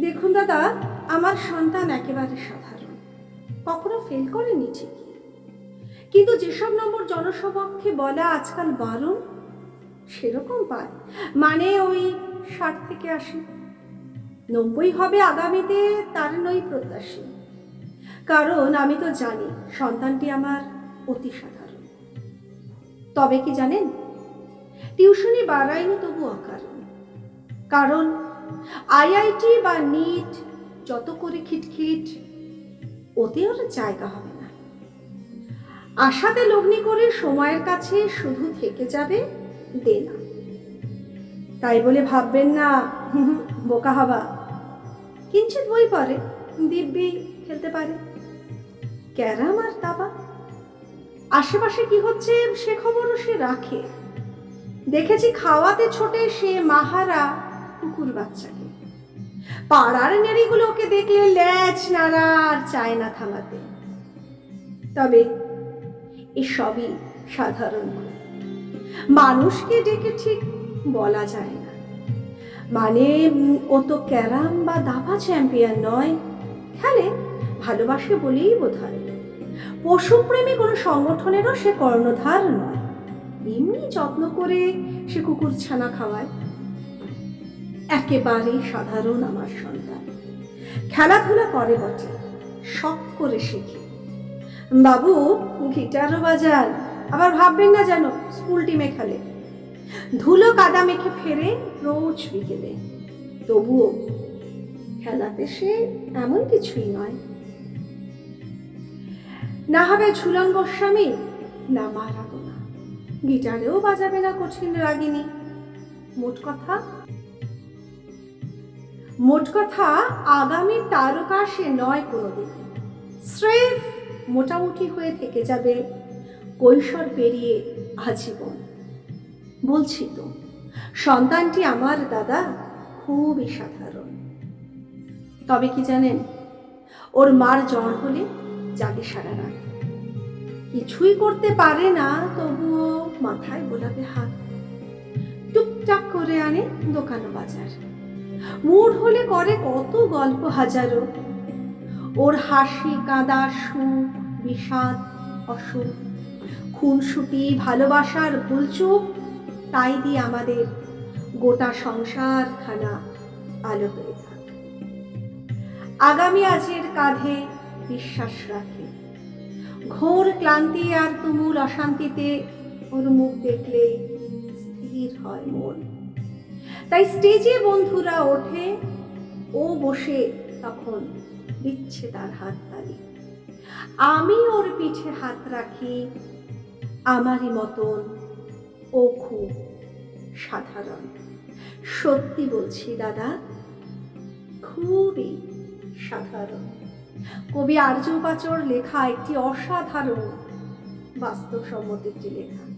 দেখুন দাদা, আমার সন্তান একেবারে সাধারণ। কখনো ফেল করেনি ঠিকই। কিন্তু যেসব নম্বর জনসমক্ষে বলা আজকাল বারণ, সেরকম পায়। মানে ওই ষাট থেকে আশি। নব্বই হবে আগামীতে, তার নই প্রত্যাশী। কারণ আমি তো জানি, সন্তানটি আমার অতি সাধারণ। তবে কি জানেন? টিউশনি বাড়ায়নি তবু অকারণ। কারণ আইআইটি বা নিট, যত করে খিটখিট ওতে ওর জায়গা হবে না। আশাতে লগ্নি করে সময়ের কাছে শুধু থেকে যাবে দেনা তাই বলে ভাববেন না বোকা হবা। কিঞ্চিত বই পারে দিব্যি খেলতে পারে। ক্যারাম আর দাবা। আশেপাশে কি হচ্ছে সে খবরও সে রাখে। দেখেছি খাওয়াতে ছোটে সে মাহারা। কুকুর বাচ্চাকে। পাড়ার নেড়িগুলো ওকে দেখলে ল্যাচ নাড়া আর চায় না থামাতে। তবে এসবই সাধারণ মানুষকে ডেকে ঠিক বলা যায় না। মানে ও তো ক্যারাম বা দাবা চ্যাম্পিয়ন নয়। খেলে ভালোবাসে বলেই বোধ হয় পশুপ্রেমী কোনো সংগঠনেরও সে কর্ণধার নয়। এমনি যত্ন করে সে কুকুর ছানা খাওয়ায়। একেবারেই সাধারণ আমার সন্তান। খেলাধুলা করে বটে, শখ করে শেখে। বাবু গিটারও বাজান, আবার ভাববেন না যেন স্কুল টিমে খেলে। ধুলো কাদা মেখে ফেরে রোজ বিকেলে। তবুও খেলাতে সে এমন কিছুই নয়। না হবে ঝুলন গোস্বামী, না মারাদোনা। গিটারেও বাজাবে না কঠিন রাগিনী। মোট কথা মোট কথা, আগামী তারকা সে নয় কোনোদিন। স্রেফ মোটামুটি হয়ে থেকে যাবে, কৈশোর পেরিয়ে আজীবন। বলছি তো, সন্তানটি আমার দাদা খুবই সাধারণ। তবে কি জানেন, ওর মার জ্বর হলে জাগে সারা রাত। কিছুই করতে পারে না, তবুও মাথায় গোলাপে হাত। টুকটাক করে আনে দোকান বাজার। মুড হলে করে কত গল্প হাজারো। ওর হাসি, কাঁদা, সুখ, বিষাদ, অসুখ। খুনসুটি, ভালোবাসার ভুলচুক, তাই দিয়ে আমাদের গোটা সংসার খানা আলো হয়ে থাকে। আগামী আজের কাঁধে বিশ্বাস রাখে। ঘোর ক্লান্তি আর তুমুল অশান্তিতে ওর মুখ দেখলে স্থির হয় মন। তাই স্টেজে বন্ধুরা ওঠে ও বসে তখন দিচ্ছে তার হাত তালি। আমি ওর পিঠে হাত রাখি, আমারই মতন ও খুব সাধারণ। সত্যি বলছি দাদা, খুবই সাধারণ। কবি আর্য উপাচর লেখা একটি অসাধারণ বাস্তবসম্মত একটি লেখা।